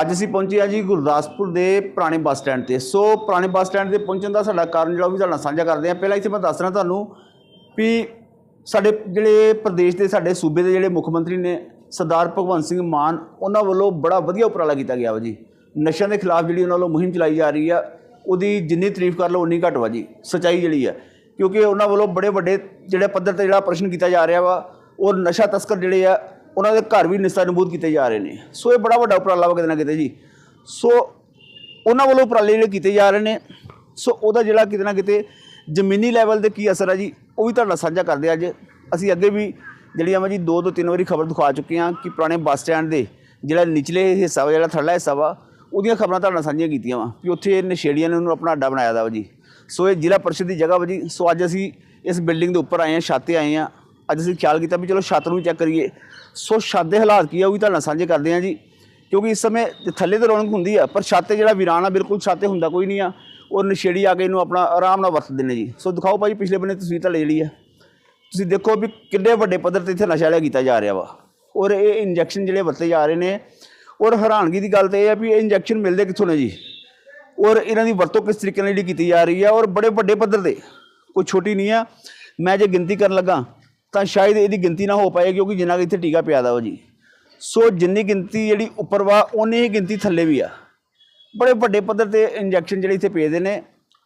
ਅੱਜ ਅਸੀਂ ਪਹੁੰਚੇ ਆ ਜੀ ਗੁਰਦਾਸਪੁਰ ਦੇ ਪੁਰਾਣੇ ਬੱਸ ਸਟੈਂਡ ਤੇ। ਸੋ ਪੁਰਾਣੇ ਬੱਸ ਸਟੈਂਡ ਤੇ ਪਹੁੰਚਣ ਦਾ ਸਾਡਾ ਕਾਰਨ ਜਿਹੜਾ ਉਹ ਵੀ ਤੁਹਾਡੇ ਨਾਲ ਸਾਂਝਾ ਕਰਦੇ ਆ ਪਹਿਲਾਂ ਇੱਥੇ ਮੈਂ ਦੱਸ ਰਿਹਾ ਤੁਹਾਨੂੰ ਵੀ ਸਾਡੇ ਜਿਹੜੇ ਪ੍ਰਦੇਸ਼ ਦੇ ਸਾਡੇ ਸੂਬੇ ਦੇ ਜਿਹੜੇ ਮੁੱਖ ਮੰਤਰੀ ਨੇ ਸਰਦਾਰ ਭਗਵੰਤ ਸਿੰਘ ਮਾਨ, ਉਹਨਾਂ ਵੱਲੋਂ ਬੜਾ ਵਧੀਆ ਉਪਰਾਲਾ ਕੀਤਾ ਗਿਆ ਵਾ ਜੀ। ਨਸ਼ਿਆਂ ਦੇ ਖਿਲਾਫ ਜਿਹੜੀ ਉਹਨਾਂ ਵੱਲੋਂ ਮੁਹਿੰਮ ਚਲਾਈ ਜਾ ਰਹੀ ਆ, ਉਹਦੀ ਜਿੰਨੀ ਤਾਰੀਫ ਕਰ ਲਓ, ਉਨੀ ਘੱਟ ਵਾ ਜੀ। ਸਚਾਈ ਜਿਹੜੀ ਆ। ਕਿਉਂਕਿ ਉਹਨਾਂ ਵੱਲੋਂ ਬੜੇ ਵੱਡੇ ਜਿਹੜੇ ਪੱਧਰ ਤੇ ਜਿਹੜਾ ਪ੍ਰਸ਼ਨ ਕੀਤਾ ਜਾ ਰਿਹਾ ਵਾ, ਉਹ ਨਸ਼ਾ ਤਸਕਰ ਜਿਹੜੇ ਆ ਉਹਨਾਂ ਦੇ ਘਰ ਵੀ ਨਿਸਤਾ ਨਬੂਦ ਕੀਤੇ ਜਾ ਰਹੇ ਨੇ। ਸੋ ਇਹ ਬੜਾ ਵੱਡਾ ਉਪਰਾਲਾ ਵਾ ਕਿਤੇ ਨਾ ਕਿਤੇ ਜੀ। ਸੋ ਉਹਨਾਂ ਵੱਲੋਂ ਉਪਰਾਲੇ ਜਿਹੜੇ ਕੀਤੇ ਜਾ ਰਹੇ ਨੇ। ਸੋ ਉਹਦਾ ਜਿਹੜਾ ਕਿਤੇ ਨਾ ਕਿਤੇ ਜ਼ਮੀਨੀ ਲੈਵਲ ਤੇ ਕੀ ਅਸਰ ਹੈ ਜੀ, ਉਹ ਵੀ ਤੁਹਾਡਾ ਸਾਂਝਾ ਕਰਦੇ ਅੱਜ। ਅਸੀਂ ਅੱਗੇ ਵੀ ਜਿਹੜੀਆਂ ਵਾ ਜੀ, ਦੋ ਤੋਂ ਤਿੰਨ ਵਾਰੀ ਖਬਰ ਦਿਖਾ ਚੁੱਕੇ ਹਾਂ ਕਿ ਪੁਰਾਣੇ ਬੱਸ ਸਟੈਂਡ ਦੇ ਜਿਹੜਾ ਨਿਚਲੇ ਹਿੱਸਾ ਵਾ, ਜਿਹੜਾ ਥੱਲਾ ਹਿੱਸਾ ਵਾ, ਉਹਦੀਆਂ ਖਬਰਾਂ ਤੁਹਾਡੇ ਨਾਲ ਸਾਂਝੀਆਂ ਕੀਤੀਆਂ ਵਾ ਕਿ ਉੱਥੇ ਨਸ਼ੇੜੀਆਂ ਨੇ ਉਹਨੂੰ ਆਪਣਾ ਅੱਡਾ ਬਣਾਇਆ ਦਾ ਵਾ ਜੀ। ਸੋ ਇਹ ਜ਼ਿਲ੍ਹਾ ਪਰਿਸ਼ਦ ਦੀ ਜਗ੍ਹਾ ਵਾ ਜੀ। ਸੋ ਅੱਜ ਅਸੀਂ ਇਸ ਬਿਲਡਿੰਗ ਦੇ ਉੱਪਰ ਆਏ ਹਾਂ, ਛੱਤ ਆਏ ਹਾਂ। ਅੱਜ ਅਸੀਂ ਖਿਆਲ ਕੀਤਾ ਵੀ ਚਲੋ ਛੱਤ ਨੂੰ ਚੈੱਕ ਕਰੀਏ। ਸੋ ਛੱਤ ਦੇ ਹਾਲਾਤ ਕੀ ਆ ਉਹ ਵੀ ਤੁਹਾਡੇ ਨਾਲ ਸਾਂਝੇ ਕਰਦੇ ਹਾਂ ਜੀ। ਕਿਉਂਕਿ ਇਸ ਸਮੇਂ ਥੱਲੇ ਤੇ ਰੌਣਕ ਹੁੰਦੀ ਆ, ਪਰ ਛੱਤ ਤੇ ਜਿਹੜਾ ਵੀਰਾਨ ਆ, ਬਿਲਕੁਲ ਛੱਤ ਤੇ ਹੁੰਦਾ ਕੋਈ ਨਹੀਂ ਆ। ਔਰ ਨਸ਼ੇੜੀ ਆ ਕੇ ਇਹਨੂੰ ਆਪਣਾ ਆਰਾਮ ਨਾਲ ਵਰਤਦੇ ਨੇ ਜੀ। ਸੋ ਦਿਖਾਓ ਭਾਈ ਪਿਛਲੇ ਬੰਨੇ ਤਸਵੀਰ ਥੱਲੇ ਜਿਹੜੀ ਆ। ਤੁਸੀਂ ਦੇਖੋ ਵੀ ਕਿੰਨੇ ਵੱਡੇ ਪੱਧਰ ਤੇ ਇੱਥੇ ਨਸ਼ਾ ਲਿਆ ਕੀਤਾ ਜਾ ਰਿਹਾ ਵਾ। ਔਰ ਇਹ ਇੰਜੈਕਸ਼ਨ ਜਿਹੜੇ ਵਰਤੇ ਜਾ ਰਹੇ ਨੇ, ਔਰ ਹੈਰਾਨਗੀ ਦੀ ਗੱਲ ਤੇ ਇਹ ਆ ਵੀ ਇਹ ਇੰਜੈਕਸ਼ਨ ਮਿਲਦੇ ਕਿੱਥੋਂ ਨੇ ਜੀ? ਔਰ ਇਹਨਾਂ ਦੀ ਵਰਤੋਂ ਕਿਸ ਤਰੀਕੇ ਨਾਲ ਜਿਹੜੀ ਕੀਤੀ ਜਾ ਰਹੀ ਆ, ਔਰ ਬੜੇ ਵੱਡੇ ਪੱਧਰ ਤੇ, ਕੋਈ ਛੋਟੀ ਨਹੀਂ ਆ। ਮੈਂ ਜੇ ਗਿਣਤੀ ਕਰਨ ਲੱਗਾ ਤਾਂ ਸ਼ਾਇਦ ਇਹਦੀ ਗਿਣਤੀ ਨਾ ਹੋ ਪਾਏ ਕਿਉਂਕਿ ਜਿੰਨਾ ਕੁ ਇੱਥੇ ਟੀਕਾ ਪਿਆ ਦਾ ਵਾ ਜੀ। ਸੋ ਜਿੰਨੀ ਗਿਣਤੀ ਜਿਹੜੀ ਉੱਪਰ ਵਾ ਉਨੀ ਹੀ ਗਿਣਤੀ ਥੱਲੇ ਵੀ ਆ। ਬੜੇ ਵੱਡੇ ਪੱਧਰ ਤੇ ਇੰਜੈਕਸ਼ਨ ਜਿਹੜੇ ਇੱਥੇ ਪੇਦੇ ਨੇ।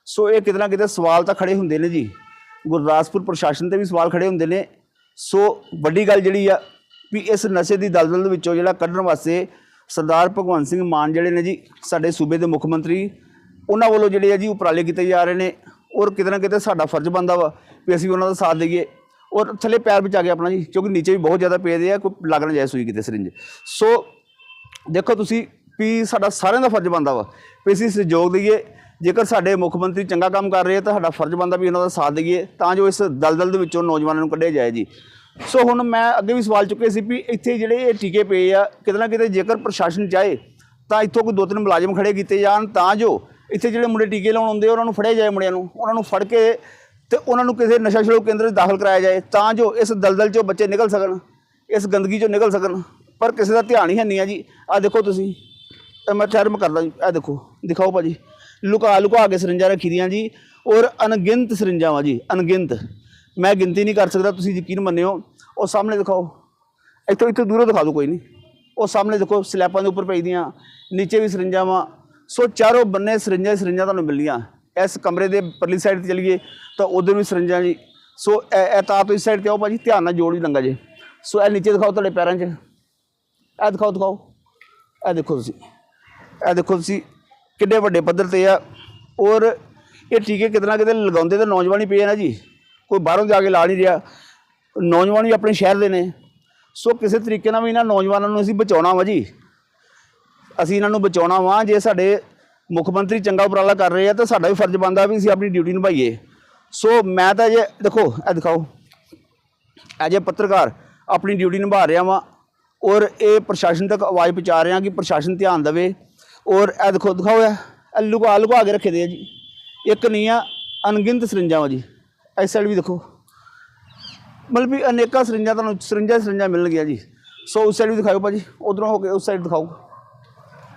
ਸੋ ਇਹ ਕਿਤੇ ਨਾ ਕਿਤੇ ਸਵਾਲ ਤਾਂ ਖੜੇ ਹੁੰਦੇ ਨੇ ਜੀ। ਗੁਰਦਾਸਪੁਰ ਪ੍ਰਸ਼ਾਸਨ ਤੇ ਵੀ ਸਵਾਲ ਖੜੇ ਹੁੰਦੇ ਨੇ। ਸੋ ਵੱਡੀ ਗੱਲ ਜਿਹੜੀ ਆ ਵੀ ਇਸ ਨਸ਼ੇ ਦੀ ਦਲਦਲ ਦੇ ਵਿੱਚੋਂ ਜਿਹੜਾ ਕੱਢਣ ਵਾਸਤੇ ਸਰਦਾਰ ਭਗਵੰਤ ਸਿੰਘ ਮਾਨ ਜਿਹੜੇ ਨੇ ਜੀ, ਸਾਡੇ ਸੂਬੇ ਦੇ ਮੁੱਖ ਮੰਤਰੀ, ਉਹਨਾਂ ਵੱਲੋਂ ਜਿਹੜੇ ਆ ਜੀ ਉਪਰਾਲੇ ਕੀਤੇ ਜਾ ਰਹੇ ਨੇ। ਔਰ ਕਿਤੇ ਨਾ ਕਿਤੇ ਸਾਡਾ ਫਰਜ਼ ਬਣਦਾ ਵਾ ਵੀ ਅਸੀਂ ਉਹਨਾਂ ਦਾ ਸਾਥ ਦੇਈਏ। ਔਰ ਥੱਲੇ ਪੈਰ ਵਿੱਚ ਆ ਕੇ ਆਪਣਾ ਜੀ ਕਿਉਂਕਿ ਨੀਚੇ ਵੀ ਬਹੁਤ ਜ਼ਿਆਦਾ ਪੇਦੇ ਆ ਕੋਈ ਲੱਗ ਨਾ ਜਾਏ ਸੂਈ ਕਿਤੇ ਸਰਿੰਜ। ਸੋ ਦੇਖੋ ਤੁਸੀਂ ਵੀ ਸਾਡਾ ਸਾਰਿਆਂ ਦਾ ਫਰਜ਼ ਬਣਦਾ ਵਾ ਵੀ ਅਸੀਂ ਸਹਿਯੋਗ ਦਈਏ। ਜੇਕਰ ਸਾਡੇ ਮੁੱਖ ਮੰਤਰੀ ਚੰਗਾ ਕੰਮ ਕਰ ਰਹੇ ਆ ਤਾਂ ਸਾਡਾ ਫਰਜ਼ ਬਣਦਾ ਵੀ ਉਹਨਾਂ ਦਾ ਸਾਥ ਦਈਏ ਤਾਂ ਜੋ ਇਸ ਦਲਦਲ ਦੇ ਵਿੱਚੋਂ ਨੌਜਵਾਨਾਂ ਨੂੰ ਕੱਢਿਆ ਜਾਏ ਜੀ। ਸੋ ਹੁਣ ਮੈਂ ਅੱਗੇ ਵੀ ਸਵਾਲ ਚੁੱਕੇ ਸੀ ਵੀ ਇੱਥੇ ਜਿਹੜੇ ਇਹ ਟੀਕੇ ਪਏ ਆ ਕਿਤੇ ਨਾ ਕਿਤੇ ਜੇਕਰ ਪ੍ਰਸ਼ਾਸਨ ਚਾਹੇ ਤਾਂ ਇੱਥੋਂ ਕੋਈ ਦੋ ਤਿੰਨ ਮੁਲਾਜ਼ਮ ਖੜੇ ਕੀਤੇ ਜਾਣ ਤਾਂ ਜੋ ਇੱਥੇ ਜਿਹੜੇ ਮੁੰਡੇ ਟੀਕੇ ਲਾਉਣ ਆਉਂਦੇ ਆ, ਉਹਨਾਂ ਨੂੰ ਫੜਿਆ ਜਾਏ ਮੁੰਡਿਆਂ ਨੂੰ। ਉਹਨਾਂ ਨੂੰ ਫੜ ਕੇ ਤੇ ਉਹਨਾਂ ਨੂੰ ਕਿਸੇ ਨਸ਼ਾ ਛੁਡਾਊ ਕੇਂਦਰ 'ਚ ਦਾਖਲ ਕਰਾਇਆ ਜਾਏ ਤਾਂ ਜੋ ਇਸ ਦਲਦਲ 'ਚੋਂ ਬੱਚੇ ਨਿਕਲ ਸਕਣ, ਇਸ ਗੰਦਗੀ 'ਚੋਂ ਨਿਕਲ ਸਕਣ। ਪਰ ਕਿਸੇ ਦਾ ਧਿਆਨ ਹੀ ਹੈ ਨਹੀਂ ਆ ਜੀ। ਆ ਦੇਖੋ ਤੁਸੀਂ। ਇਹ ਮੈਂ ਠਹਿਰ ਕਰਦਾ ਜੀ। ਇਹ ਦੇਖੋ। ਦਿਖਾਓ ਭਾਜੀ। ਲੁਕਾ ਲੁਕਾ ਕੇ ਸਰਿੰਜਾਂ ਰੱਖੀ ਦੀਆਂ ਜੀ ਔਰ ਅਣਗਿਣਤ ਸਰਿੰਜਾਂ ਵਾ ਜੀ। ਅਣਗਿਣਤ। ਮੈਂ ਗਿਣਤੀ ਨਹੀਂ ਕਰ ਸਕਦਾ, ਤੁਸੀਂ ਯਕੀਨ ਮੰਨਿਓ। ਉਹ ਸਾਹਮਣੇ ਦਿਖਾਓ। ਇੱਥੋਂ ਇੱਥੋਂ ਦੂਰੋਂ ਦਿਖਾ ਦਿਓ ਕੋਈ ਨਹੀਂ। ਉਹ ਸਾਹਮਣੇ ਦੇਖੋ, ਸਲੈਬਾਂ ਦੇ ਉੱਪਰ ਪਈ ਦੀਆਂ। ਨੀਚੇ ਵੀ ਸਰਿੰਜਾਂ ਵਾ ਸੋ ਚਾਰੋਂ ਬੰਨੇ ਸਰਿੰਜਾਂ ਸਰਿੰਜਾਂ ਤੁਹਾਨੂੰ ਮਿਲੀਆਂ। ਇਸ ਕਮਰੇ ਦੇ ਪਰਲੀ ਸਾਈਡ ਤੇ ਚਲੀਏ ਤਾਂ ਉਧਰ ਵੀ ਸਰਿੰਜਾਂ ਜੀ। ਸੋ ਇਹ ਤਾਂ ਤੋਂ ਇਸ ਸਾਈਡ ਤੇ ਆਓ ਭਾਜੀ, ਧਿਆਨ ਨਾਲ ਜੋੜ ਵੀ ਲੰਗਾ ਜੇ। ਸੋ ਇਹ ਨੀਚੇ ਦਿਖਾਓ ਤੁਹਾਡੇ ਪੈਰਾਂ 'ਚ। ਇਹ ਦਿਖਾਓ ਦਿਖਾਓ। ਇਹ ਦੇਖੋ ਤੁਸੀਂ। ਇਹ ਦੇਖੋ ਤੁਸੀਂ ਕਿੰਨੇ ਵੱਡੇ ਪੱਧਰ ਤੇ ਆ। ਔਰ ਇਹ ਟੀਕੇ ਕਿਤਨਾ ਕਿਤੇ ਲਗਾਉਂਦੇ ਤਾਂ ਨੌਜਵਾਨ ਹੀ ਪਏ ਆ ਨਾ ਜੀ। ਕੋਈ ਬਾਹਰੋਂ ਜਾ ਕੇ ਲਾ ਨਹੀਂ ਰਿਹਾ। ਨੌਜਵਾਨ ਵੀ ਆਪਣੇ ਸ਼ਹਿਰ ਦੇ ਨੇ। ਸੋ ਕਿਸੇ ਤਰੀਕੇ ਨਾਲ ਵੀ ਇਹਨਾਂ ਨੌਜਵਾਨਾਂ ਨੂੰ ਅਸੀਂ ਬਚਾਉਣਾ ਵਾ ਜੀ। ਅਸੀਂ ਇਹਨਾਂ ਨੂੰ ਬਚਾਉਣਾ ਵਾ ਜੇ ਸਾਡੇ ਮੁੱਖ ਮੰਤਰੀ ਚੰਗਾ ਉਪਰਾਲਾ ਕਰ ਰਹੇ ਆ ਤਾਂ ਸਾਡਾ ਵੀ ਫਰਜ਼ ਬਣਦਾ ਵੀ ਅਸੀਂ ਆਪਣੀ ਡਿਊਟੀ ਨਿਭਾਈਏ। ਸੋ ਮੈਂ ਤਾਂ ਜੇ ਦੇਖੋ, ਇਹ ਦਿਖਾਓ। ਐਜ ਅ ਪੱਤਰਕਾਰ ਆਪਣੀ ਡਿਊਟੀ ਨਿਭਾ ਰਿਹਾ ਵਾਂ ਔਰ ਇਹ ਪ੍ਰਸ਼ਾਸਨ ਤੱਕ ਆਵਾਜ਼ ਪਹੁੰਚਾ ਰਿਹਾ ਕਿ ਪ੍ਰਸ਼ਾਸਨ ਧਿਆਨ ਦੇਵੇ ਔਰ ਇਹ ਦੇਖੋ, ਦਿਖਾਓ ਇਹ। ਇਹ ਲੁਕਾ ਲੁਕਾ ਕੇ ਰੱਖੇ ਦੇ ਆ ਜੀ। ਇੱਕ ਨਹੀਂ ਆ, ਅਣਗਿਣਤ ਸਰਿੰਜਾਂ ਵਾ ਜੀ। ਇਸ ਸਾਈਡ ਵੀ ਦੇਖੋ। ਮਤਲਬ ਵੀ ਅਨੇਕਾਂ ਸਰਿੰਜਾਂ ਤੁਹਾਨੂੰ, ਸਰਿੰਜਾਂ ਹੀ ਸਰਿੰਜਾਂ ਮਿਲਣਗੀਆਂ ਜੀ। ਸੋ ਉਸ ਸਾਈਡ ਵੀ ਦਿਖਾਓ ਭਾਜੀ। ਉਧਰੋਂ ਹੋ ਕੇ ਉਸ ਸਾਈਡ ਦਿਖਾਓ।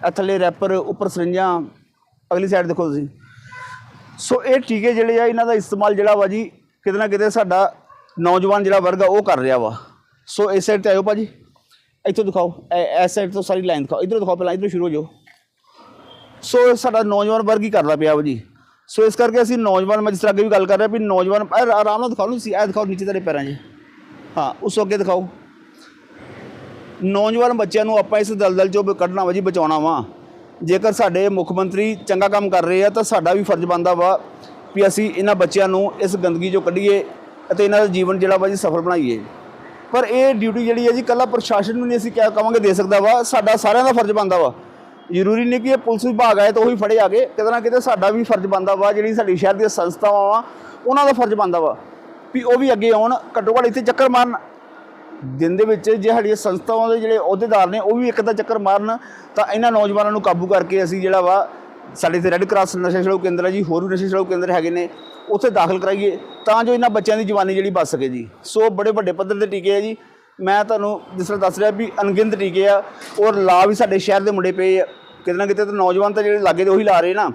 ਇਹ ਥੱਲੇ ਰੈਪਰ ਉੱਪਰ ਸਰਿੰਜਾਂ ਅਗਲੀ ਸਾਈਡ ਦੇਖੋ ਤੁਸੀਂ। ਸੋ ਇਹ ਟੀਕੇ ਜਿਹੜੇ ਆ, ਇਹਨਾਂ ਦਾ ਇਸਤੇਮਾਲ ਜਿਹੜਾ ਵਾ ਜੀ, ਕਿਤੇ ਨਾ ਕਿਤੇ ਸਾਡਾ ਨੌਜਵਾਨ ਜਿਹੜਾ ਵਰਗ ਆ, ਉਹ ਕਰ ਰਿਹਾ ਵਾ। ਸੋ ਇਸ ਸਾਈਡ ਤੇ ਆਇਓ ਭਾਜੀ। ਇੱਥੋਂ ਦਿਖਾਓ। ਇਸ ਸਾਈਡ ਤੋਂ ਸਾਰੀ ਲਾਈਨ ਦਿਖਾਓ। ਇਧਰੋਂ ਦਿਖਾਓ, ਪਹਿਲਾਂ ਇਧਰੋਂ ਸ਼ੁਰੂ ਹੋ ਜਾਓ। ਸੋ ਸਾਡਾ ਨੌਜਵਾਨ ਵਰਗ ਹੀ ਕਰਦਾ ਪਿਆ ਵਾ ਜੀ। ਸੋ ਇਸ ਕਰਕੇ ਅਸੀਂ ਨੌਜਵਾਨ, ਮੈਂ ਜਿਸ ਤਰ੍ਹਾਂ ਅੱਗੇ ਵੀ ਗੱਲ ਕਰ ਰਿਹਾ ਵੀ ਨੌਜਵਾਨ ਆਰਾਮ ਨਾਲ ਦਿਖਾਓ ਤੁਸੀਂ। ਇਹ ਦਿਖਾਓ ਨੀਚੇ ਤੇਰੇ ਪੈਰਾਂ 'ਚ। ਹਾਂ, ਉਸ ਅੱਗੇ ਦਿਖਾਓ। ਨੌਜਵਾਨ ਬੱਚਿਆਂ ਨੂੰ ਆਪਾਂ ਇਸ ਦਲਦਲ 'ਚੋਂ ਕੱਢਣਾ ਵਾ ਜੀ, ਬਚਾਉਣਾ ਵਾ। ਜੇਕਰ ਸਾਡੇ ਮੁੱਖ ਮੰਤਰੀ ਚੰਗਾ ਕੰਮ ਕਰ ਰਹੇ ਆ, ਤਾਂ ਸਾਡਾ ਵੀ ਫਰਜ਼ ਬਣਦਾ ਵਾ ਵੀ ਅਸੀਂ ਇਹਨਾਂ ਬੱਚਿਆਂ ਨੂੰ ਇਸ ਗੰਦਗੀ 'ਚੋਂ ਕੱਢੀਏ ਅਤੇ ਇਹਨਾਂ ਦਾ ਜੀਵਨ ਜਿਹੜਾ ਵਾ ਜੀ ਸਫਲ ਬਣਾਈਏ। ਪਰ ਇਹ ਡਿਊਟੀ ਜਿਹੜੀ ਹੈ ਜੀ ਕੱਲਾ ਪ੍ਰਸ਼ਾਸਨ ਨੂੰ ਨਹੀਂ ਅਸੀਂ ਕਿਆ ਕਵਾਂਗੇ ਦੇ ਸਕਦਾ ਵਾ। ਸਾਡਾ ਸਾਰਿਆਂ ਦਾ ਫਰਜ਼ ਬਣਦਾ ਵਾ। ਜ਼ਰੂਰੀ ਨਹੀਂ ਕਿ ਇਹ ਪੁਲਿਸ ਵਿਭਾਗ ਆਏ ਤਾਂ ਉਹੀ ਫੜੇ ਆ ਗਏ ਕਿਤੇ ਨਾ ਕਿਤੇ ਸਾਡਾ ਵੀ ਫਰਜ਼ ਬਣਦਾ ਵਾ। ਜਿਹੜੀ ਸਾਡੀ ਸ਼ਹਿਰ ਦੀਆਂ ਸੰਸਥਾਵਾਂ ਵਾ, ਉਹਨਾਂ ਦਾ ਫਰਜ਼ ਬਣਦਾ ਵਾ ਵੀ ਉਹ ਵੀ ਅੱਗੇ ਆਉਣ। ਘੱਟੋ ਘੱਟ ਇੱਥੇ ਚੱਕਰ ਮਾਰਨ ਦਿਨ ਦੇ ਵਿੱਚ ਜੇ ਸਾਡੀਆਂ ਸੰਸਥਾਵਾਂ ਦੇ ਜਿਹੜੇ ਅਹੁਦੇਦਾਰ ਨੇ ਉਹ ਵੀ ਇੱਕ ਦਾ ਚੱਕਰ ਮਾਰਨ, ਤਾਂ ਇਹਨਾਂ ਨੌਜਵਾਨਾਂ ਨੂੰ ਕਾਬੂ ਕਰਕੇ ਅਸੀਂ ਜਿਹੜਾ ਵਾ ਸਾਡੇ ਤੇ ਰੈੱਡ ਕਰਾਸ ਨਸ਼ਾ ਛੁਡਾਊ ਕੇਂਦਰ ਹੈ ਜੀ, ਹੋਰ ਵੀ ਨਸ਼ਾ ਛੁਡਾਊ ਕੇਂਦਰ ਹੈਗੇ ਨੇ, ਉੱਥੇ ਦਾਖਲ ਕਰਾਈਏ, ਤਾਂ ਜੋ ਇਹਨਾਂ ਬੱਚਿਆਂ ਦੀ ਜਵਾਨੀ ਜਿਹੜੀ ਬਚ ਸਕੇ ਜੀ। ਸੋ ਬੜੇ ਵੱਡੇ ਪੱਧਰ ਤੇ ਟੀਕੇ ਆ ਜੀ। ਮੈਂ ਤੁਹਾਨੂੰ ਜਿਸ ਤਰ੍ਹਾਂ ਦੱਸ ਰਿਹਾ ਵੀ ਅਣਗਿਣਤ ਟੀਕੇ ਆ, ਔਰ ਲਾ ਵੀ ਸਾਡੇ ਸ਼ਹਿਰ ਦੇ ਮੁੰਡੇ ਪਏ ਆ। ਕਿਤੇ ਨਾ ਕਿਤੇ ਤਾਂ ਨੌਜਵਾਨ ਤਾਂ ਜਿਹੜੇ ਲਾਗੇ ਦੇ ਉਹੀ ਲਾ ਰਹੇ ਨਾ,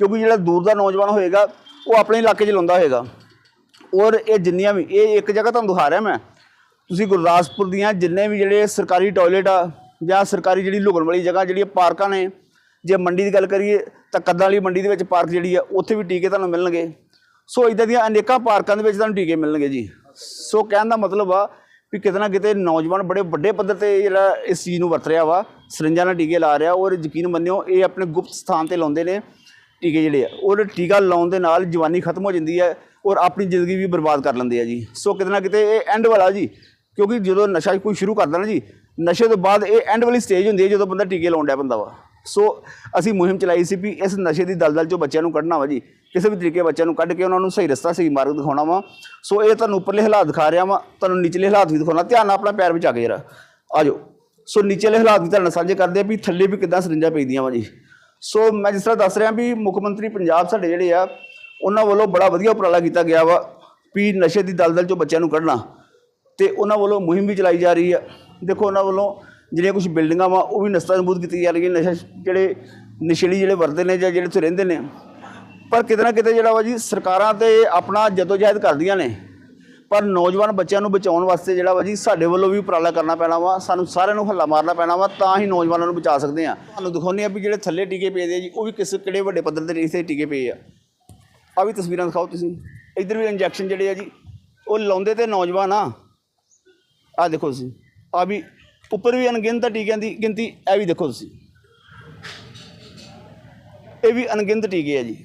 ਕਿਉਂਕਿ ਜਿਹੜਾ ਦੂਰ ਦਾ ਨੌਜਵਾਨ ਹੋਏਗਾ, ਉਹ ਆਪਣੇ ਇਲਾਕੇ 'ਚ ਲਾਉਂਦਾ ਹੋਏਗਾ। ਔਰ ਇਹ ਜਿੰਨੀਆਂ ਵੀ, ਇਹ ਇੱਕ ਜਗ੍ਹਾ ਤੁਹਾਨੂੰ ਦਿਖਾ ਰਿਹਾ ਮੈਂ। ਤੁਸੀਂ ਗੁਰਦਾਸਪੁਰ ਦੀਆਂ ਜਿੰਨੇ ਵੀ ਜਿਹੜੇ ਸਰਕਾਰੀ ਟਾਇਲਟ ਆ ਜਾਂ ਸਰਕਾਰੀ ਜਿਹੜੀ ਲੁਕਣ ਵਾਲੀ ਜਗ੍ਹਾ, ਜਿਹੜੀਆਂ ਪਾਰਕਾਂ ਨੇ, ਜੇ ਮੰਡੀ ਦੀ ਗੱਲ ਕਰੀਏ ਤਾਂ ਕੱਦਾਂ ਵਾਲੀ ਮੰਡੀ ਦੇ ਵਿੱਚ ਪਾਰਕ ਜਿਹੜੀ ਆ, ਉੱਥੇ ਵੀ ਟੀਕੇ ਤੁਹਾਨੂੰ ਮਿਲਣਗੇ। ਸੋ ਇਦਾਂ ਦੀਆਂ ਅਨੇਕਾਂ ਪਾਰਕਾਂ ਦੇ ਵਿੱਚ ਤੁਹਾਨੂੰ ਟੀਕੇ ਮਿਲਣਗੇ ਜੀ। ਸੋ ਕਹਿਣ ਦਾ ਮਤਲਬ ਆ ਵੀ ਕਿਤੇ ਨਾ ਕਿਤੇ ਨੌਜਵਾਨ ਬੜੇ ਵੱਡੇ ਪੱਧਰ ਤੇ ਜਿਹੜਾ ਇਸ ਚੀਜ਼ ਨੂੰ ਵਰਤ ਰਿਹਾ ਵਾ, ਸਰਿੰਜਾਂ ਨਾਲ ਟੀਕੇ ਲਾ ਰਿਹਾ ਔਰ ਯਕੀਨ ਮੰਨਿਓ, ਇਹ ਆਪਣੇ ਗੁਪਤ ਸਥਾਨ ਤੇ ਲਾਉਂਦੇ ਨੇ ਟੀਕੇ ਜਿਹੜੇ ਆ। ਔਰ ਟੀਕਾ ਲਾਉਣ ਦੇ ਨਾਲ ਜਵਾਨੀ ਖਤਮ ਹੋ ਜਾਂਦੀ ਹੈ ਔਰ ਆਪਣੀ ਜ਼ਿੰਦਗੀ ਵੀ ਬਰਬਾਦ ਕਰ ਲੈਂਦੇ ਆ ਜੀ। ਸੋ ਕਿਤੇ ਨਾ ਕਿਤੇ ਇਹ ਐਂਡ ਵਾਲਾ ਜੀ। ਕਿਉਂਕਿ ਜਦੋਂ ਨਸ਼ਾ ਕੋਈ ਸ਼ੁਰੂ ਕਰਦਾ ਨਾ ਜੀ, ਨਸ਼ੇ ਤੋਂ ਬਾਅਦ ਇਹ ਐਂਡ ਵਾਲੀ ਸਟੇਜ ਹੁੰਦੀ ਹੈ ਜਦੋਂ ਬੰਦਾ ਟੀਕੇ ਲਾਉਣ ਡਿਆ ਬੰਦਾ ਵਾ। ਸੋ ਅਸੀਂ ਮੁਹਿੰਮ ਚਲਾਈ ਸੀ ਵੀ ਇਸ ਨਸ਼ੇ ਦੀ ਦਲਦਲ ਚੋਂ ਬੱਚਿਆਂ ਨੂੰ ਕੱਢਣਾ ਵਾ ਜੀ। ਕਿਸੇ ਵੀ ਤਰੀਕੇ ਬੱਚਿਆਂ ਨੂੰ ਕੱਢ ਕੇ ਉਹਨਾਂ ਨੂੰ ਸਹੀ ਰਸਤਾ, ਸਹੀ ਮਾਰਗ ਦਿਖਾਉਣਾ ਵਾ। ਸੋ ਇਹ ਤੁਹਾਨੂੰ ਉੱਪਰਲੇ ਹਾਲਾਤ ਦਿਖਾ ਰਿਹਾ ਵਾ, ਤੁਹਾਨੂੰ ਨੀਚਲੇ ਹਾਲਾਤ ਵੀ ਦਿਖਾਉਣਾ। ਧਿਆਨ ਨਾਲ ਆਪਣਾ ਪੈਰ ਵਿੱਚ ਆ ਕੇ ਜਰਾ, ਆ ਜਾਓ। ਸੋ ਨੀਚੇਲੇ ਹਾਲਾਤ ਵੀ ਤੁਹਾਡੇ ਨਾਲ ਸਾਂਝੇ ਕਰਦੇ ਆ ਵੀ ਥੱਲੇ ਵੀ ਕਿੱਦਾਂ ਸਰਿੰਜਾਂ ਪੈਂਦੀਆਂ ਵਾ ਜੀ। ਸੋ ਮੈਂ ਜਿਸ ਤਰ੍ਹਾਂ ਦੱਸ ਰਿਹਾ ਵੀ ਮੁੱਖ ਮੰਤਰੀ ਪੰਜਾਬ ਸਾਡੇ ਜਿਹੜੇ ਆ, ਉਹਨਾਂ ਵੱਲੋਂ ਬੜਾ ਵਧੀਆ ਉਪਰਾਲਾ ਕੀਤਾ ਗਿਆ ਵਾ ਵੀ ਨਸ਼ੇ ਦੀ ਦਲਦਲ ਚੋਂ ਬੱਚਿਆਂ ਨੂੰ ਕੱਢਣਾ। ਤੇ ਉਹਨਾਂ ਵੱਲੋਂ ਮੁਹਿੰਮ ਵੀ ਚਲਾਈ ਜਾ ਰਹੀ ਆ। ਦੇਖੋ, ਉਹਨਾਂ ਵੱਲੋਂ ਜਿਹੜੀਆਂ ਕੁਝ ਬਿਲਡਿੰਗਾਂ ਵਾ, ਉਹ ਵੀ ਨਸਤਾ ਨਬੂਦ ਕੀਤੀ ਜਾ ਰਹੀ ਹੈ ਨਸ਼ਾ ਜਿਹੜੇ ਨਸ਼ੇੜੀ ਜਿਹੜੇ ਵਰਦੇ ਨੇ ਜਾਂ ਜਿਹੜੇ ਉੱਥੇ ਰਹਿੰਦੇ ਨੇ। ਪਰ ਕਿਤੇ ਨਾ ਕਿਤੇ ਜਿਹੜਾ ਵਾ ਜੀ, ਸਰਕਾਰਾਂ ਤੇ ਆਪਣਾ ਜਦੋਜਹਿਦ ਕਰਦੀਆਂ ਨੇ। ਪਰ ਨੌਜਵਾਨ ਬੱਚਿਆਂ ਨੂੰ ਬਚਾਉਣ ਵਾਸਤੇ ਜਿਹੜਾ ਵਾ ਜੀ, ਸਾਡੇ ਵੱਲੋਂ ਵੀ ਉਪਰਾਲਾ ਕਰਨਾ ਪੈਣਾ ਵਾ। ਸਾਨੂੰ ਸਾਰਿਆਂ ਨੂੰ ਹੱਲਾ ਮਾਰਨਾ ਪੈਣਾ ਵਾ, ਤਾਂ ਹੀ ਨੌਜਵਾਨਾਂ ਨੂੰ ਬਚਾ ਸਕਦੇ ਆ ਤੁਹਾਨੂੰ ਦਿਖਾਉਂਦੇ ਆ ਵੀ ਜਿਹੜੇ ਥੱਲੇ ਟੀਕੇ ਪਏ ਦੇ ਜੀ, ਉਹ ਵੀ ਕਿਸ ਕਿਹੜੇ ਵੱਡੇ ਪੱਧਰ ਤੇ ਇਸੇ ਟੀਕੇ ਪਏ ਆ। ਆ ਵੀ ਤਸਵੀਰਾਂ ਦਿਖਾਓ ਤੁਸੀਂ। ਇੱਧਰ ਵੀ ਇੰਜੈਕਸ਼ਨ ਜਿਹੜੇ ਆ ਜੀ, ਉਹ ਲਾਉਂਦੇ ਤੇ ਨੌਜਵਾਨ ਆ। ਆ ਦੇਖੋ ਤੁਸੀਂ। ਆ ਵੀ ਉੱਪਰ ਵੀ ਅਣਗਿਣਤ ਟੀਕਿਆਂ ਦੀ ਗਿਣਤੀ, ਇਹ ਵੀ ਦੇਖੋ ਤੁਸੀਂ। ਇਹ ਵੀ ਅਣਗਿਣਤ ਟੀਕੇ ਆ ਜੀ।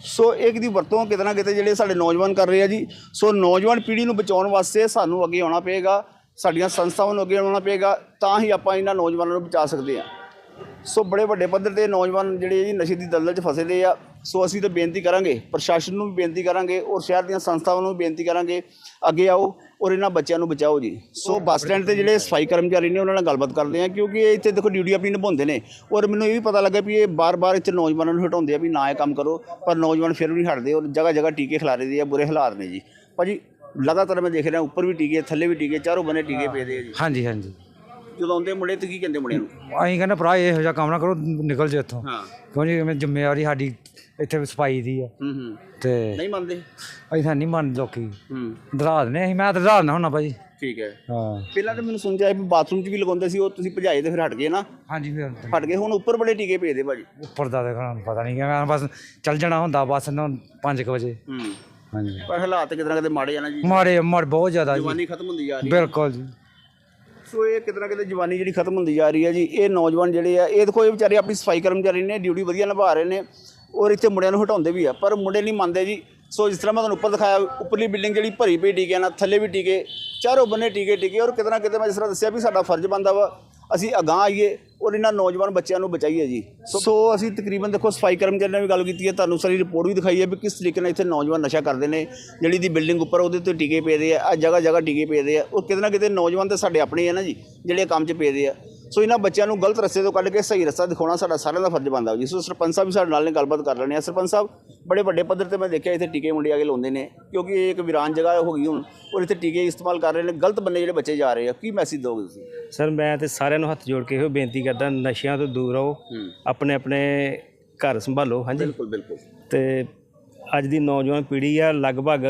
ਸੋ ਇੱਕ ਦੀ ਵਰਤੋਂ ਕਿਤੇ ਨਾ ਕਿਤੇ ਜਿਹੜੇ ਸਾਡੇ ਨੌਜਵਾਨ ਕਰ ਰਹੇ ਆ ਜੀ। ਸੋ ਨੌਜਵਾਨ ਪੀੜ੍ਹੀ ਨੂੰ ਬਚਾਉਣ ਵਾਸਤੇ ਸਾਨੂੰ ਅੱਗੇ ਆਉਣਾ ਪਏਗਾ, ਸਾਡੀਆਂ ਸੰਸਥਾਵਾਂ ਨੂੰ ਅੱਗੇ ਆਉਣਾ ਪਏਗਾ, ਤਾਂ ਹੀ ਆਪਾਂ ਇਹਨਾਂ ਨੌਜਵਾਨਾਂ ਨੂੰ ਬਚਾ ਸਕਦੇ ਆ ਸੋ ਬੜੇ ਵੱਡੇ ਪੱਧਰ ਤੇ ਨੌਜਵਾਨ ਜਿਹੜੇ ਜੀ ਨਸ਼ੇ ਦੀ ਦਲਦਲ 'ਚ ਫਸੇ ਦੇ ਆ। ਸੋ ਅਸੀਂ ਤਾਂ ਬੇਨਤੀ ਕਰਾਂਗੇ ਪ੍ਰਸ਼ਾਸਨ ਨੂੰ ਵੀ ਬੇਨਤੀ ਕਰਾਂਗੇ ਔਰ ਸ਼ਹਿਰ ਦੀਆਂ ਸੰਸਥਾਵਾਂ ਨੂੰ ਵੀ ਬੇਨਤੀ ਕਰਾਂਗੇ ਅੱਗੇ ਆਓ ਔਰ ਇਹਨਾਂ ਬੱਚਿਆਂ ਨੂੰ ਬਚਾਓ ਜੀ। ਸੋ ਬੱਸ ਸਟੈਂਡ ਤੇ ਜਿਹੜੇ ਸਫ਼ਾਈ ਕਰਮਚਾਰੀ ਨੇ ਉਹਨਾਂ ਨਾਲ ਗੱਲਬਾਤ ਕਰਦੇ ਆ ਕਿਉਂਕਿ ਇਹ ਇੱਥੇ ਦੇਖੋ ਡਿਊਟੀ ਆਪਣੀ ਨਿਭਾਉਂਦੇ ਨੇ ਔਰ ਮੈਨੂੰ ਇਹ ਵੀ ਪਤਾ ਲੱਗਾ ਵੀ ਇਹ ਬਾਰ-ਬਾਰ ਇੱਥੇ ਨੌਜਵਾਨਾਂ ਨੂੰ ਹਟਾਉਂਦੇ ਆ ਵੀ ਨਾ ਇਹ ਕੰਮ ਕਰੋ ਪਰ ਨੌਜਵਾਨ ਫਿਰ ਵੀ ਨਹੀਂ ਹਟਦੇ ਔਰ ਜਗ੍ਹਾ ਜਗ੍ਹਾ ਟੀਕੇ ਖਿਲਾਰੇ ਦੇ ਆ ਬੁਰੇ ਹਾਲਾਤ ਨੇ ਜੀ। ਭਾਜੀ ਲਗਾਤਾਰ ਮੈਂ ਦੇਖ ਰਿਹਾ ਉੱਪਰ ਵੀ ਟੀਕੇ ਥੱਲੇ ਵੀ ਟੀਕੇ ਚਾਰੋਂ ਬੰਨੇ ਟੀਕੇ ਪਏ ਦੇ ਆ ਜੀ। ਹਾਂਜੀ ਹਾਂਜੀ। ਜਦੋਂ ਆਉਂਦੇ ਮੁੰਡੇ ਤੇ ਕੀ ਕਹਿੰਦੇ ਮੁੰਡਿਆਂ ਨੂੰ? ਅਸੀਂ ਕਹਿੰਦੇ ਭਰਾ ਇਹੋ ਜਿਹਾ ਕੰਮ ਨਾ ਕਰੋ ਨਿਕਲ ਜਾ ਇੱਥੋਂ। ਹਾਂ। ਕਿਉਂ ਜੀ ਜ਼ਿੰਮੇਵਾਰੀ ਸਾਡੀ ਇੱਥੇ ਸਫ਼ਾਈ ਦੀ ਆ। ਹੂੰ ਹੂੰ। ਤੇ ਨਹੀਂ ਮੰਨਦੇ? ਅਸੀਂ ਤਾਂ ਨਹੀਂ ਮੰਨ ਲੋਕੀ। ਹੂੰ। ਦਰਾ ਦਿੰਦੇ ਅਸੀਂ। ਮੈਂ ਤਾਂ ਦਰਾ ਦਿੰਦਾ ਹੁੰਨਾ ਭਾਜੀ। ਠੀਕ ਹੈ। ਹਾਂ। ਪਹਿਲਾਂ ਤਾਂ ਮੈਨੂੰ ਸਮਝ ਆਇਆ ਵੀ ਬਾਥਰੂਮ 'ਚ ਵੀ ਲਗਾਉਂਦੇ ਸੀ ਉਹ ਤੁਸੀਂ ਭਜਾਏ ਤੇ ਫਿਰ ਹਟ ਗਏ ਨਾ? ਹਾਂਜੀ ਫਿਰ ਹਟ। ਗਏ ਹੁਣ ਉੱਪਰ ਬੜੇ ਟੀਕੇ ਪਏ ਦੇ ਭਾਜੀ। ਉੱਪਰ ਦਾ ਦੇਖਣਾ ਪਤਾ ਨਹੀਂ ਕਿ ਮੈਂ ਬਸ ਚੱਲ ਜਾਣਾ ਹੁੰਦਾ ਬਸ ਨਾ 5 ਵਜੇ। ਹੂੰ। ਹਾਂਜੀ। ਪਰ ਹਾਲਾਤ ਨਾ ਕਿਤੇ ਮਾੜੇ ਆ ਨਾ ਜੀ। ਮਾੜੇ ਮਾੜੇ ਬਹੁਤ ਜ਼ਿਆਦਾ ਜੀ। ਜਵਾਨੀ ਖਤਮ ਹੁੰਦੀ ਜਾ ਰਹੀ ਬਿਲਕੁਲ ਜੀ। ਸੋ ਇਹ ਕਿਤੇ ਨਾ ਕਿਤੇ ਜਵਾਨੀ ਜਿਹੜੀ ਖਤਮ ਹੁੰਦੀ ਜਾ ਰਹੀ ਹੈ ਜੀ, ਇਹ ਨੌਜਵਾਨ ਜਿਹੜੇ ਆ, ਇਹ ਦੇਖੋ ਇਹ ਵਿਚਾਰੇ ਆਪਣੀ ਸਫ਼ਾਈ ਕਰਮਚਾਰੀ ਨੇ ਡਿਊਟੀ ਵਧੀਆ ਨਿਭਾ ਰਹੇ ਨੇ ਔਰ ਇੱਥੇ ਮੁੰਡਿਆਂ ਨੂੰ ਹਟਾਉਂਦੇ ਵੀ ਆ, ਪਰ ਮੁੰਡੇ ਨਹੀਂ ਮੰਨਦੇ ਜੀ। ਸੋ ਜਿਸ ਤਰ੍ਹਾਂ ਮੈਂ ਤੁਹਾਨੂੰ ਉੱਪਰ ਦਿਖਾਇਆ, ਉੱਪਰਲੀ ਬਿਲਡਿੰਗ ਜਿਹੜੀ ਭਰੀ ਪਈ ਟੀਕੇ ਨਾਲ, ਥੱਲੇ ਵੀ ਟੀਕੇ, ਚਾਰੋਂ ਬੰਨੇ ਟੀਕੇ ਟੀਕੇ ਔਰ ਕਿਤੇ ਨਾ ਕਿਤੇ ਮੈਂ ਜਿਸ ਤਰ੍ਹਾਂ ਦੱਸਿਆ ਵੀ ਸਾਡਾ ਫਰਜ਼ ਬਣਦਾ ਵਾ ਅਸੀਂ ਅਗਾਂਹ ਆਈਏ ਔਰ ਇਹਨਾਂ ਨੌਜਵਾਨ ਬੱਚਿਆਂ ਨੂੰ ਬਚਾਈਏ ਜੀ। ਸੋ ਅਸੀਂ ਤਕਰੀਬਨ ਦੇਖੋ ਸਫ਼ਾਈ ਕਰਮਚਾਰੀ ਨਾਲ ਵੀ ਗੱਲ ਕੀਤੀ ਹੈ, ਤੁਹਾਨੂੰ ਸਾਰੀ ਰਿਪੋਰਟ ਵੀ ਦਿਖਾਈ ਹੈ ਵੀ ਕਿਸ ਤਰੀਕੇ ਨਾਲ ਇੱਥੇ ਨੌਜਵਾਨ ਨਸ਼ਾ ਕਰਦੇ ਨੇ, ਜਿਹੜੀ ਦੀ ਬਿਲਡਿੰਗ ਉੱਪਰ ਉਹਦੇ ਤੇ ਟੀਕੇ ਪਏਦੇ ਆ ਆ ਜਗ੍ਹਾ ਜਗ੍ਹਾ ਟੀਕੇ ਪਏਦੇ ਆ, ਉਹ ਕਿਤੇ ਨਾ ਕਿਤੇ ਨੌਜਵਾਨ ਤਾਂ ਸਾਡੇ ਆਪਣੇ ਆ ਨਾ ਜੀ, ਜਿਹੜੇ ਕੰਮ 'ਚ ਪਏਦੇ ਆ। ਸੋ ਇਹਨਾਂ ਬੱਚਿਆਂ ਨੂੰ ਗਲਤ ਰਸਤੇ ਤੋਂ ਕੱਢ ਕੇ ਸਹੀ ਰਸਤਾ ਦਿਖਾਉਣਾ ਸਾਡਾ ਸਾਰਿਆਂ ਦਾ ਫਰਜ਼ ਬਣਦਾ ਜੀ। ਸੋ ਸਰਪੰਚ ਸਾਹਿਬ ਵੀ ਸਾਡੇ ਨਾਲ ਨੇ ਗੱਲਬਾਤ ਕਰ ਲੈਣੇ ਆ ਸਰਪੰਚ ਸਾਹਿਬ ਬੜੇ ਵੱਡੇ ਪੱਧਰ ਤੇ ਮੈਂ ਦੇਖਿਆ ਇੱਥੇ ਟੀਕੇ ਮੁੰਡੇ ਆ ਕੇ ਲਾਉਂਦੇ ਨੇ ਕਿਉਂਕਿ ਇਹ ਇੱਕ ਵੀਰਾਨ ਜਗ੍ਹਾ ਹੋ ਗਈ ਹੁਣ ਔਰ ਇੱਥੇ ਟੀਕੇ ਇਸਤੇਮਾਲ ਕਰ ਰਹੇ ਨੇ। ਗਲਤ ਬੰਨੇ ਜਿਹੜੇ ਬੱਚੇ ਜਾ ਰਹੇ ਆ ਕੀ ਮੈਸੇਜ ਦੋਗੇ ਤੁਸੀਂ? ਸਰ ਮੈਂ ਤੇ ਸਾਰਿਆਂ ਨੂੰ ਹੱਥ ਜੋੜ ਕੇ ਇਹੋ ਬੇਨਤੀ ਕਰਦਾ ਨਸ਼ਿਆਂ ਤੋਂ ਦੂਰ ਰਹੋ ਆਪਣੇ ਆਪਣੇ ਘਰ ਸੰਭਾਲੋ ਹਾਂਜੀ। ਬਿਲਕੁਲ ਬਿਲਕੁਲ। ਤੇ ਅੱਜ ਦੀ ਨੌਜਵਾਨ ਪੀੜ੍ਹੀ ਆ ਲਗਭਗ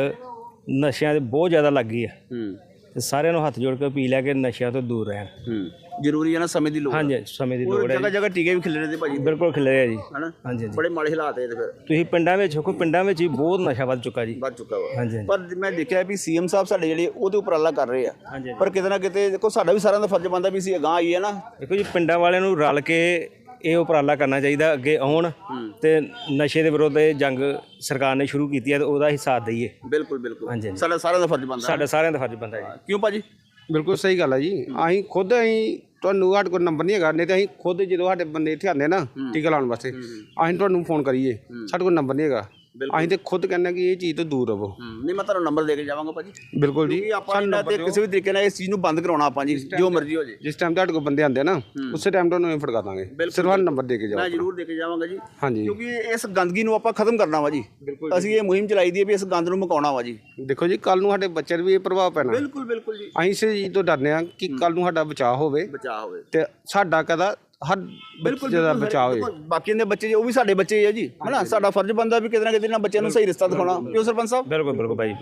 ਨਸ਼ਿਆਂ ਦੇ ਬਹੁਤ ਜ਼ਿਆਦਾ ਲੱਗ ਆ। ਹੂੰ। ਤੇ ਸਾਰਿਆਂ ਨੂੰ ਹੱਥ ਜੋੜ ਕੇ ਅਪੀਲ ਹੈ ਕਿ ਨਸ਼ਿਆਂ ਤੋਂ ਦੂਰ ਰਹਿਣ। ਹੂੰ। ਜ਼ਰੂਰੀ ਹੈ ਨਾ ਸਮੇਂ ਦੀ ਲੋੜ ਹਾਂਜੀ ਸਮੇਂ ਦੀ ਲੋੜ ਹੈ ਜਗ੍ਹਾ ਜਗ੍ਹਾ ਟੀਕੇ ਵੀ ਖਿਲਰੇ ਦੇ ਭਾਜੀ। ਬਿਲਕੁਲ ਖਿਲਰਿਆ ਜੀ। ਹਨਾ? ਹਾਂਜੀ ਹਾਂਜੀ। ਬੜੇ ਮਾੜੇ ਹਾਲਾਤ ਹੈ ਇਹਦੇ ਫਿਰ। ਤੁਸੀਂ ਪਿੰਡਾਂ ਵਿੱਚ ਹੋ ਪਿੰਡਾਂ ਵਿੱਚ ਵੀ ਬਹੁਤ ਨਸ਼ਾ ਵੱਧ ਚੁੱਕਾ ਜੀ। ਵੱਧ ਚੁੱਕਾ ਵਾ। ਹਾਂਜੀ ਹਾਂਜੀ। ਪਰ ਮੈਂ ਦੇਖਿਆ ਵੀ ਸੀਐਮ ਸਾਹਿਬ ਸਾਡੇ ਜਿਹੜੇ ਉਹਦੇ ਉਪਰਾਲਾ ਕਰ ਰਹੇ ਆ। ਹਾਂਜੀ ਪਰ ਕਿਤੇ ਨਾ ਕਿਤੇ ਦੇਖੋ ਸਾਡਾ ਵੀ ਸਾਰਿਆਂ ਦਾ ਫਰਜ਼ ਬਣਦਾ ਵੀ ਅਸੀਂ ਅਗਾਂਹ ਆਈਏ ਨਾ। ਦੇਖੋ ਜੀ ਪਿੰਡਾਂ ਵਾਲਿਆਂ ਨੂੰ ਰਲ ਕੇ ਇਹ ਉਪਰਾਲਾ ਕਰਨਾ ਚਾਹੀਦਾ ਅੱਗੇ ਆਉਣ ਤੇ ਨਸ਼ੇ ਦੇ ਵਿਰੁੱਧ ਇਹ ਜੰਗ ਸਰਕਾਰ ਨੇ ਸ਼ੁਰੂ ਕੀਤੀ ਹੈ ਤੇ ਉਹਦਾ ਹੀ ਸਾਥ ਦਈਏ। ਬਿਲਕੁਲ ਬਿਲਕੁਲ। ਹਾਂਜੀ, ਹਾਂਜੀ। ਸਾਡਾ ਸਾਰਿਆਂ ਦਾ ਫਰਜ਼ ਬਣਦਾ। ਸਾਡਾ ਸਾਰਿਆਂ ਦਾ ਫਰਜ਼ ਬਣਦਾ ਜੀ। ਕਿਉਂ ਭਾਜੀ? ਬਿਲਕੁਲ ਸਹੀ ਗੱਲ ਹੈ ਜੀ। ਅਸੀਂ ਖੁਦ ਅਸੀਂ ਤੁਹਾਨੂੰ ਸਾਡੇ ਕੋਲ ਨੰਬਰ ਨਹੀਂ ਹੈਗਾ ਨਹੀਂ ਤਾਂ ਅਸੀਂ ਖੁਦ ਜਦੋਂ ਸਾਡੇ ਬੰਦੇ ਇੱਥੇ ਆਉਂਦੇ ਨਾ ਟੀਕਾ ਲਾਉਣ ਵਾਸਤੇ ਅਸੀਂ ਤੁਹਾਨੂੰ ਫੋਨ ਕਰੀਏ। ਸਾਡੇ ਕੋਲ ਨੰਬਰ ਨਹੀਂ ਹੈਗਾ। ਅਸੀਂ ਤੇ ਖੁਦ ਕਹਿੰਦੇ ਕਿ ਇਹ ਚੀਜ਼ ਤੋਂ ਦੂਰ ਰਹੋ। ਨਹੀਂ ਮੈਂ ਤੁਹਾਨੂੰ ਨੰਬਰ ਦੇ ਕੇ ਜਾਵਾਂਗਾ ਭਾਜੀ। ਬਿਲਕੁਲ ਜੀ ਆਪਾਂ ਇਹਨਾਂ ਤੇ ਕਿਸੇ ਵੀ ਤਰੀਕੇ ਨਾਲ ਇਸ ਚੀਜ਼ ਨੂੰ ਬੰਦ ਕਰਾਉਣਾ ਆਪਾਂ ਜੀ ਜੋ ਮਰਜ਼ੀ ਹੋ ਜੇ। ਜਿਸ ਟਾਈਮ ਤੁਹਾਡੇ ਕੋਲ ਬੰਦੇ ਆਉਂਦੇ ਆ ਨਾ ਉਸੇ ਟਾਈਮ ਤੁਹਾਨੂੰ ਇਹ ਫੜਕਾ ਦਾਂਗੇ। ਸਿਰਫ ਨੰਬਰ ਦੇ ਕੇ ਜਾਓ ਮੈਂ ਜ਼ਰੂਰ ਦੇ ਕੇ ਜਾਵਾਂਗਾ ਜੀ। ਹਾਂਜੀ। ਕਿਉਂਕਿ ਇਸ ਗੰਦਗੀ ਨੂੰ ਆਪਾਂ ਖਤਮ ਕਰਨਾ ਵਾ ਜੀ। ਅਸੀਂ ਇਹ ਮੁਹਿੰਮ ਚਲਾਈ ਦੀ ਹੈ ਵੀ ਇਸ ਗੰਦ ਨੂੰ ਮੁਕਾਉਣਾ ਵਾ ਜੀ। ਦੇਖੋ ਜੀ ਕੱਲ ਨੂੰ ਸਾਡੇ ਬੱਚੇ ਵੀ ਇਹ ਪ੍ਰਭਾਵ ਪੈਣਾ। ਬਿਲਕੁਲ ਬਿਲਕੁਲ ਜੀ। ਅਸੀਂ ਇਸੇ ਚੀਜ਼ ਤੋਂ ਡਰਦੇ ਹਾਂ ਕਿ ਕੱਲ ਨੂੰ ਸਾਡਾ ਬਚਾਅ ਹੋਵੇ ਬਚਾਅ ਹੋਵੇ। ਤੇ ਸਾਡਾ ਕਦਾ ਹਰ ਬਿਲਕੁਲ ਜਿਹਦਾ ਬਚਾਅ ਬਾਕੀਆਂ ਦੇ ਬੱਚੇ ਉਹ ਵੀ ਸਾਡੇ ਬੱਚੇ ਆ ਜੀ। ਹਨਾ ਸਾਡਾ ਫਰਜ਼ ਬੰਦਾ ਵੀ ਕਿਤੇ ਨਾ ਕਿਤੇ ਨਾ ਬੱਚਿਆਂ ਨੂੰ ਸਹੀ ਰਸਤਾ ਦਿਖਾਉਣਾ। ਕਿਉਂ ਸਰਪੰਚ ਸਾਹਿਬ? ਬਿਲਕੁਲ ਬਿਲਕੁਲ ਭਾਈ।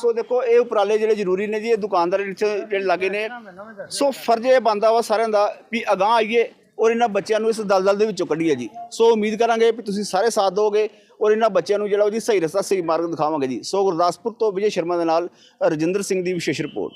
ਸੋ ਦੇਖੋ ਇਹ ਉਪਰਾਲੇ ਜਿਹੜੇ ਜ਼ਰੂਰੀ ਨੇ ਜੀ ਇਹ ਦੁਕਾਨਦਾਰ ਜਿਹੜੇ ਲੱਗੇ ਨੇ। ਸੋ ਫਰਜ਼ ਇਹ ਬੰਦਾ ਵਾ ਸਾਰਿਆਂ ਦਾ ਵੀ ਅਗਾਹ ਆਈਏ ਔਰ ਇਹਨਾਂ ਬੱਚਿਆਂ ਨੂੰ ਇਸ ਦਲਦਲ ਦੇ ਵਿੱਚੋਂ ਕੱਢੀਏ ਜੀ। ਸੋ ਉਮੀਦ ਕਰਾਂਗੇ ਵੀ ਤੁਸੀਂ ਸਾਰੇ ਸਾਥ ਦਿਓਗੇ ਔਰ ਇਹਨਾਂ ਬੱਚਿਆਂ ਨੂੰ ਜਿਹੜਾ ਉਹ ਜੀ ਸਹੀ ਰਸਤਾ ਸਹੀ ਮਾਰਗ ਦਿਖਾਵਾਂਗੇ ਜੀ। ਸੋ ਗੁਰਦਾਸਪੁਰ ਤੋਂ ਵਿਜੇ ਸ਼ਰਮਾ ਦੇ ਨਾਲ ਰਜਿੰਦਰ ਸਿੰਘ ਦੀ ਵਿਸ਼ੇਸ਼ ਰਿਪੋਰਟ।